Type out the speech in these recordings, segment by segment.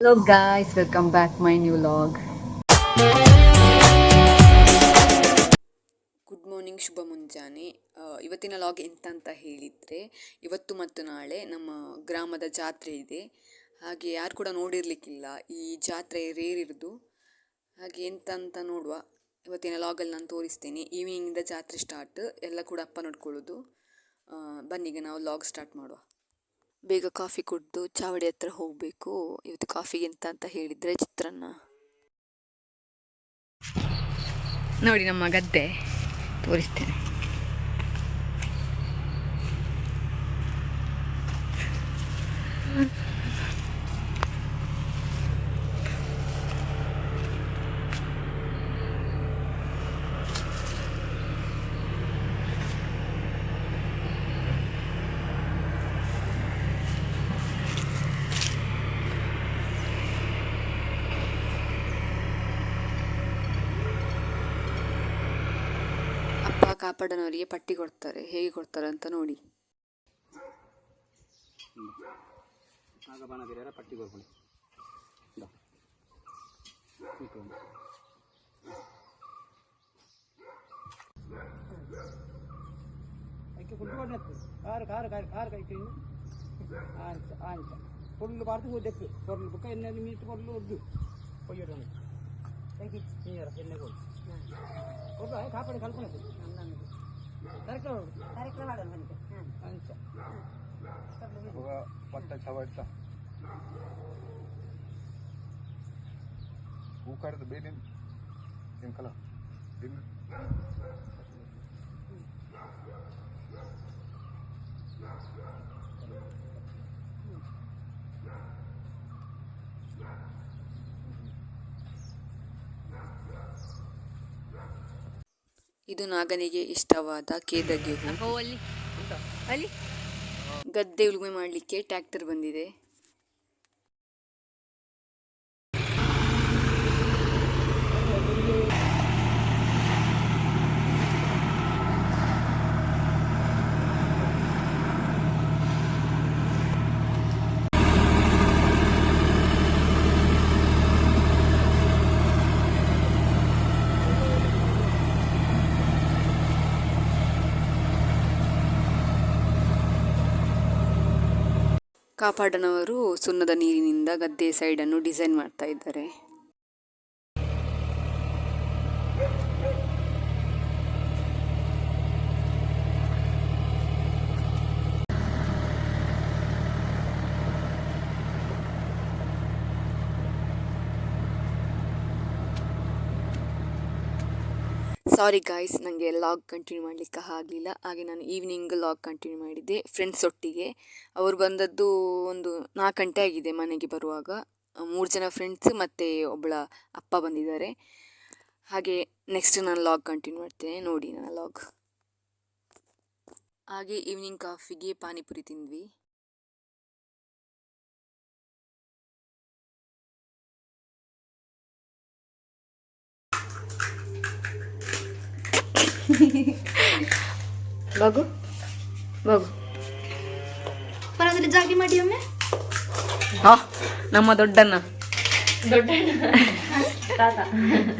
Hello guys, welcome back my new log good morning ಶುಭ ಮುಂಜಾನೆ ಇವತ್ತಿನ log ಎಂತ ಅಂತ ಹೇಳಿದರೆ ಇವತ್ತು ಮತ್ತು ನಾಳೆ ನಮ್ಮ ಗ್ರಾಮದ ಜಾತ್ರೆ ಇದೆ. ಹಾಗೆ ಯಾರು ಕೂಡ ನೋಡಿರಲಿಕ್ಕಿಲ್ಲ ಈ ಜಾತ್ರೆ ರೇರಿರೋದು. ಹಾಗೆ ಎಂತ ಅಂತ ನೋಡುವ ಇವತ್ತಿನ ಲಾಗಲ್ಲಿ ನಾನು ತೋರಿಸ್ತೇನೆ. ಈವ್ನಿಂಗಿಂದ ಜಾತ್ರೆ ಸ್ಟಾರ್ಟ್ ಎಲ್ಲ ಕೂಡ ಅಪ್ಪ ನೋಡ್ಕೊಳ್ಳೋದು. ಬನ್ನಿಗೆ ಬನ್ನಿಗ ನಾವು ಲಾಗ್ ಸ್ಟಾರ್ಟ್ ಮಾಡುವ. ಬೇಗ ಕಾಫಿ ಕುಡಿದು ಚಾವಡಿ ಹತ್ರ ಹೋಗಬೇಕು. ಇವತ್ತು ಕಾಫಿಗಿಂತ ಅಂತ ಹೇಳಿದರೆ ಚಿತ್ರಾನ್ನ. ನೋಡಿ ನಮ್ಮ ಗದ್ದೆ ತೋರಿಸ್ತೇನೆ ಅಪ್ಪ ಕಾಪಾಡನವರಿಗೆ ಪಟ್ಟಿ ಕೊಡ್ತಾರೆ. ಹೇಗೆ ಕೊಡ್ತಾರೆ ಅಂತ ನೋಡಿ. ಆಗ ಬಾಣ ಬೇರೆ ಪಟ್ಟಿ ಕೊಡ್ಕೊಳ್ಳಿ. ಇಂದ. ಇಟ್ಕೊಂಡು. ಐಕೆ ಫುಲ್ ಕೊಡ್ನತ್ತು ಕಾರು ಕಾರು ಕಾರು ಕಾರು ಕೈ ಫುಲ್ ಬಾರ್ದು ಹೋದೆತ್ತು ಕೊರ್ಲು ಬುಕ್ಕ ಎಣ್ಣೆ ಮೀಟ್ ಕೊರ್ಲು ಒದ್ದು ನೀರ ಎಣ್ಣೆ ಕೊಡು. ಒಬ್ಬ ಕಾಪಾಡಿ ಕಲ್ಕೊಂಡು ಕಾರ್ಯಕ್ರಮ ಕಾರ್ಯಕ್ರಮ ಪಟ್ಟ ಚವಾಡ್ತಾ ಹೂ ಕಾಡ್ದ ಬೇನೇನು ಏನು ಕಲ ದಿನ Yeah. ಇದು ನಾಗನಿಗೆ ಇಷ್ಟವಾದ ಕೇದಗೆ ಹೂ. ಅಲ್ಲಿ ಅಲ್ಲಿ? ಗದ್ದೆ ಉಳುಮೆ ಮಾಡಲಿಕ್ಕೆ ಟ್ರ್ಯಾಕ್ಟರ್ ಬಂದಿದೆ. ಕಾಪಾಡನವರು ಸುಣ್ಣದ ನೀರಿನಿಂದ ಗದ್ದೆ ಸೈಡನ್ನು ಡಿಸೈನ್ ಮಾಡ್ತಾ ಇದ್ದಾರೆ. ಸಾರಿ ಗಾಯ್ಸ್ ನನಗೆ ಲಾಗ್ ಕಂಟಿನ್ಯೂ ಮಾಡಲಿಕ್ಕೆ ಆಗಲಿಲ್ಲ. ಹಾಗೆ ನಾನು ಈವ್ನಿಂಗ್ ಲಾಗ್ ಕಂಟಿನ್ಯೂ ಮಾಡಿದ್ದೆ ಫ್ರೆಂಡ್ಸ್ ಒಟ್ಟಿಗೆ. ಅವರು ಬಂದದ್ದು ಒಂದು ನಾಲ್ಕು ಗಂಟೆ ಆಗಿದೆ ಮನೆಗೆ ಬರುವಾಗ. ಮೂರು ಜನ ಫ್ರೆಂಡ್ಸ್ ಮತ್ತು ಒಬ್ಬಳ ಅಪ್ಪ ಬಂದಿದ್ದಾರೆ. ಹಾಗೆ ನೆಕ್ಸ್ಟ್ ನಾನು ಲಾಗ್ ಕಂಟಿನ್ಯೂ ಮಾಡ್ತೇನೆ. ನೋಡಿ ನನ್ನ ಲಾಗ್ ಹಾಗೆ ಈವ್ನಿಂಗ್ ಕಾಫಿಗೆ ಪಾನಿಪುರಿ ತಿಂದ್ವಿ. ಬಾಗು ಬಗು. ಪರವಾಗಿಲ್ಲ ಜಾಗಿ ಮಾಡಿ ಒಮ್ಮೆ. ಹಾ ನಮ್ಮ ದೊಡ್ಡಣ್ಣ. ದೊಡ್ಡಣ್ಣ. ತಾತ.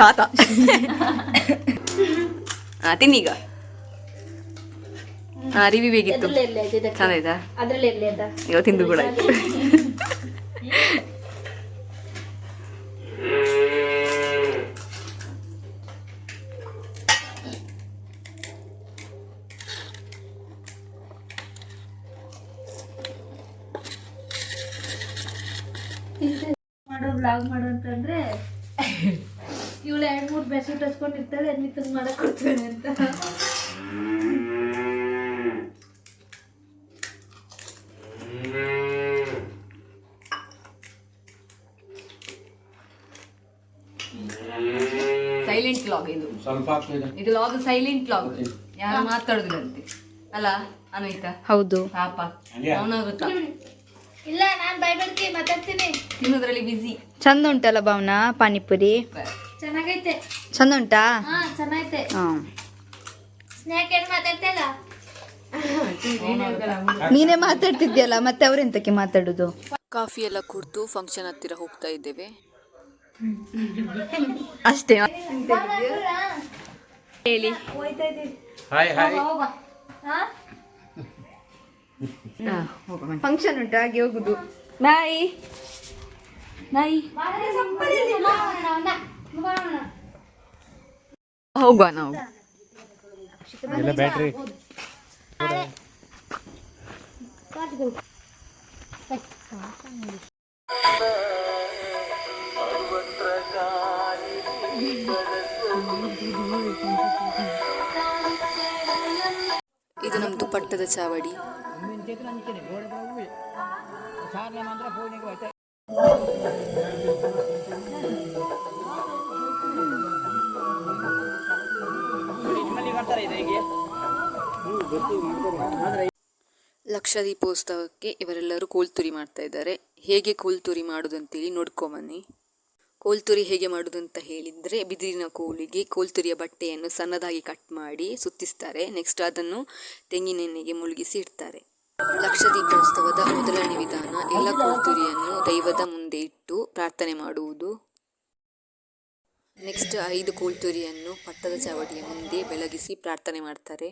ತಾತ ಹಾ ತಿನ್ನೀಗ ಹಾ ರಿವ್ಯೂ ಹೇಗಿತ್ತು? ಅದ್ರಲ್ಲೇ ಕೂಡ. ಆಯ್ತು. ಚಂದ ಆಯ್ತಾ ಅದ್ರಲ್ಲೇ ಇರ್ಲಿ ಆಯ್ತಾ ಇವಾಗ ತಿಂದು ಕೂಡ ಆಯ್ತು ಮಾಡೋ ಬ್ಲಾಗ್ ಮಾಡು ಅಂತಂದ್ರೆ ಇವಳು ಎರಡ್ ಮೂರ್ ಬೆಡ್ಶೀಟ್ ಹಚ್ಕೊಂಡಿರ್ತಾಳೆ ನಿಂತ ಮಾಡಕ್ ಕೊಡ್ತಾಳೆ ಅಂತ. ಸೈಲೆಂಟ್ ಲಾಗ್ ಇದು. ಇದು. ಲಾಗ್ ಸೈಲೆಂಟ್ ಲಾಗ್ ಯಾರು ಮಾತಾಡುದಿಲ್ಲಂತೆ ಅಲ್ಲ ಅನ್ವಿತಾ? ಹೌದು. ಪಾಪ. ಅವನಾಗುತ್ತಾ ಗೊತ್ತಾ? ಇಲ್ಲ ನಾನು ಬಾಯ್ಬಡ್ತಿ ಮಾತಾಡ್ತೀನಿ. ತಿನ್ನೋದ್ರಲ್ಲಿ ಬಿಸಿ ಚಂದ ಉಂಟಲ್ಲ ಭಾವನಾ ಪಾನಿಪುರಿ? ಚೆನ್ನಾಗೈತೆ. ಚಂದ ಉಂಟಾ? ಹಾ ಚೆನ್ನಾಗೈತೆ. ಹಾಂ. ಸ್ನ್ಯಾಕ್ ಏನು ಮಾತಾಡ್ತಲ್ಲ? ನೀನೇ ಮಾತಾಡ್ತಿದ್ಯಲ್ಲ ಮತ್ತೆ ಅವ್ರೆಂತಕ್ಕೆ ಮಾತಾಡುದು? ಕಾಫಿ ಎಲ್ಲ ಕುಡಿದು ಫಂಕ್ಷನ್ ಹತ್ತಿರ ಹೋಗ್ತಾ ಇದ್ದೇವೆ. ಅಷ್ಟೇ. ಹೇಳಿ. ಫಂಕ್ಷನ್ ಉಂಟು ಹಾಗೆ ಹೋಗುದು. ನಾಯಿ. ನಾಯಿ. ಹೋಗುವ ನಾವು. ಇದು ನಮ್ದು ಪಟ್ಟದ ಚಾವಡಿ. ಮುಂದಿನ ಚೇತನ ಅಂಚಿನೆ ಗೋಡೆ ಬರೋದು ಸಾರನೆ ಮಾತ್ರ ಫೋನಿಗೆ ಹೋಯ್ತಾ ನಿಮ್ಮಲ್ಲಿ ಬರ್ತಾರೆ ಇದು ಹೇಗೆ ಲಕ್ಷ ದೀಪೋತ್ಸವಕ್ಕೆ ಇವರೆಲ್ಲರೂ ಕೋಲ್ತುರಿ ಮಾಡ್ತಾ ಇದ್ದಾರೆ. ಹೇಗೆ ಕೋಲ್ತುರಿ ಮಾಡೋದಂತೇಳಿ ನೋಡ್ಕೊಂಬನ್ನಿ. ಕೋಲ್ತುರಿ ಹೇಗೆ ಮಾಡೋದಂತ ಹೇಳಿದರೆ ಬಿದಿರಿನ ಕೋಲಿಗೆ ಕೋಲ್ತುರಿಯ ಬಟ್ಟೆಯನ್ನು ಸಣ್ಣದಾಗಿ ಕಟ್ ಮಾಡಿ ಸುತ್ತಿಸ್ತಾರೆ. ನೆಕ್ಸ್ಟ್ ಅದನ್ನು ತೆಂಗಿನೆಣ್ಣೆಗೆ ಮುಳುಗಿಸಿ ಇಡ್ತಾರೆ. ಲಕ್ಷ ದೀಪೋತ್ಸವದ ಮೊದಲನೇ ವಿಧಾನ ಎಲ್ಲ ಕೋತುರಿಯನ್ನು ದೈವದ ಮುಂದೆ ಇಟ್ಟು ಪ್ರಾರ್ಥನೆ ಮಾಡುವುದು. ನೆಕ್ಸ್ಟ್ ಐದು ಕೋಲ್ತುರಿಯನ್ನು ಪಟ್ಟದ ಚಾವಡಿಯ ಮುಂದೆ ಬೆಳಗಿಸಿ ಪ್ರಾರ್ಥನೆ ಮಾಡ್ತಾರೆ.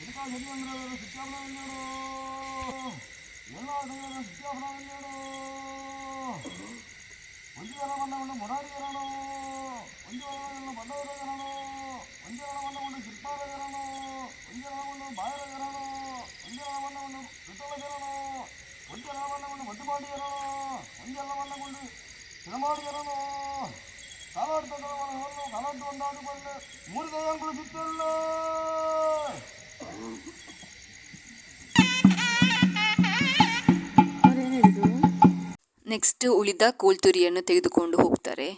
ఇంకా నిర్ణయం శిక్షాపణ వెళ్ళాడు ಎಲ್ಲ ಸಂಘದ ಶಿಕ್ಷಾಪಣ వెళ్ళాడు ಒಂದಿವರ ಮಂಡಗೊಂಡು ಮೊರಾರಿಗರನು ಒಂದಿವರ ಮಂಡಗೊಂಡು ಬಂಡವರಗರನು ಒಂದಿವರ ಮಂಡಗೊಂಡು ಶಿಲ್ಪಾರಗರನು ಒಂದಿವರ ಮಂಡಗೊಂಡು ಬಾಯರಗರನು ಒಂದಿವರ ಮಂಡಗೊಂಡು ವಿಠಲಗರನು ಒಂದಿವರ ಮಂಡಗೊಂಡು ಮದ್ದುಪಾಡಿಗರನು ಒಂದಿವರ ಮಂಡಗೊಂಡು சிரமாடிகரனோ காலாட்டு தந்தவன் காலாட்டு வந்தாடு பண்ணு மூர்தயம் குளிச்சிட்டு ನೆಕ್ಸ್ಟ್ ಉಳಿದ ಕೋಲ್ತುರಿಯನ್ನು ತೆಗೆದುಕೊಂಡು ಹೋಗ್ತಾರೆ.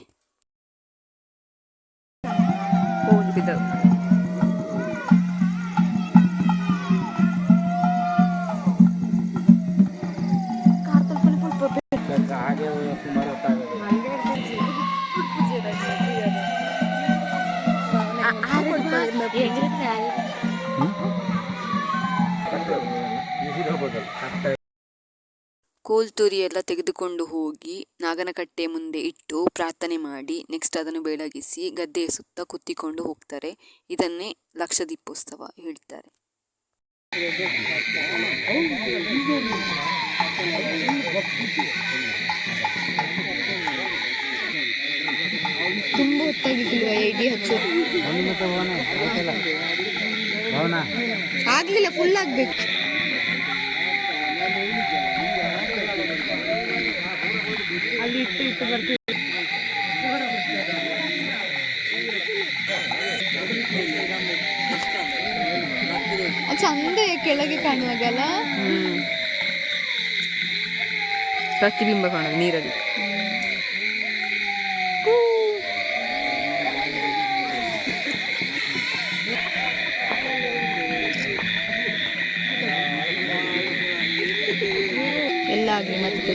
ಕೋಲ್ತುರಿ ಎಲ್ಲ ತೆಗೆದುಕೊಂಡು ಹೋಗಿ ನಾಗನಕಟ್ಟೆ ಮುಂದೆ ಇಟ್ಟು ಪ್ರಾರ್ಥನೆ ಮಾಡಿ ನೆಕ್ಸ್ಟ್ ಅದನ್ನು ಬೆಳಗಿಸಿ ಗದ್ದೆಯ ಸುತ್ತ ಕುತ್ತಿಕೊಂಡು ಹೋಗ್ತಾರೆ. ಇದನ್ನೇ ಲಕ್ಷ ದೀಪೋತ್ಸವ ಹೇಳ್ತಾರೆ. ತುಂಬಾ ಹೊತ್ತಾಗಿದ್ದಿಲ್ವಾ ಎಡಿ ಆಗ್ಲಿಲ್ಲ ಫುಲ್ ಆಗ್ಬೇಕು. ಅಲ್ಲಿ ಚಂದ ಕೆಳಗೆ ಕಾಣುವಾಗಲ್ಲ? ಪ್ರತಿಬಿಂಬ ಕಾಣೋದು ನೀರಲ್ಲಿ. ಎಲ್ಲ ಆಗಿ ಮತ್ತೆ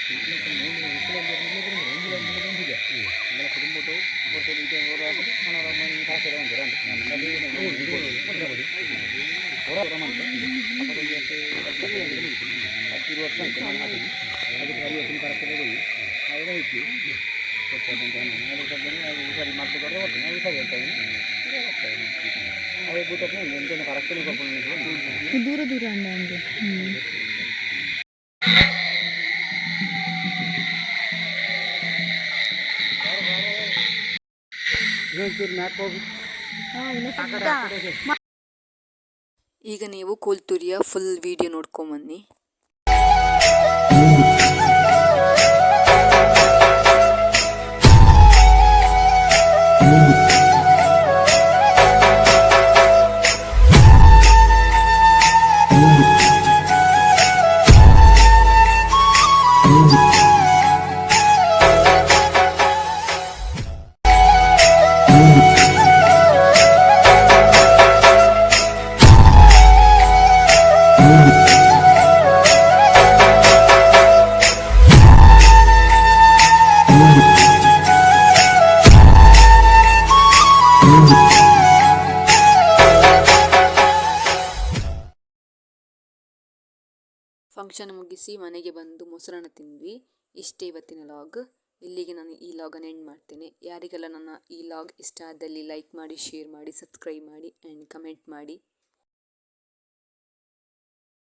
ತೆಗಿ. ನಾನು ಜಸ್ಟ್ ವಿಡಿಯೋ ದೂರ ದೂರ ಅಂದ ಹೋಗಿ ಈಗ ನೀವು ಕೋಲ್ತುರಿಯ ಫುಲ್ ವಿಡಿಯೋ ನೋಡ್ಕೊಂಬನ್ನಿ ಫಂಕ್ಷನ್ ಮುಗಿಸಿ ಮನೆಗೆ ಬಂದು ಮೊಸರನ್ನ ತಿಂದ್ವಿ. ಇಷ್ಟೇ ಇವತ್ತಿನ ಲಾಗ್, ಇಲ್ಲಿಗೆ ನಾನು ಈ ಲಾಗನ್ನು ಎಂಡ್ ಮಾಡ್ತೇನೆ. ಯಾರಿಗೆಲ್ಲ ನನ್ನ ಈ ಲಾಗ್ ಇಷ್ಟ ಆದಲ್ಲಿ ಲೈಕ್ ಮಾಡಿ ಶೇರ್ ಮಾಡಿ ಸಬ್ಸ್ಕ್ರೈಬ್ ಮಾಡಿ ಆ್ಯಂಡ್ ಕಮೆಂಟ್ ಮಾಡಿ.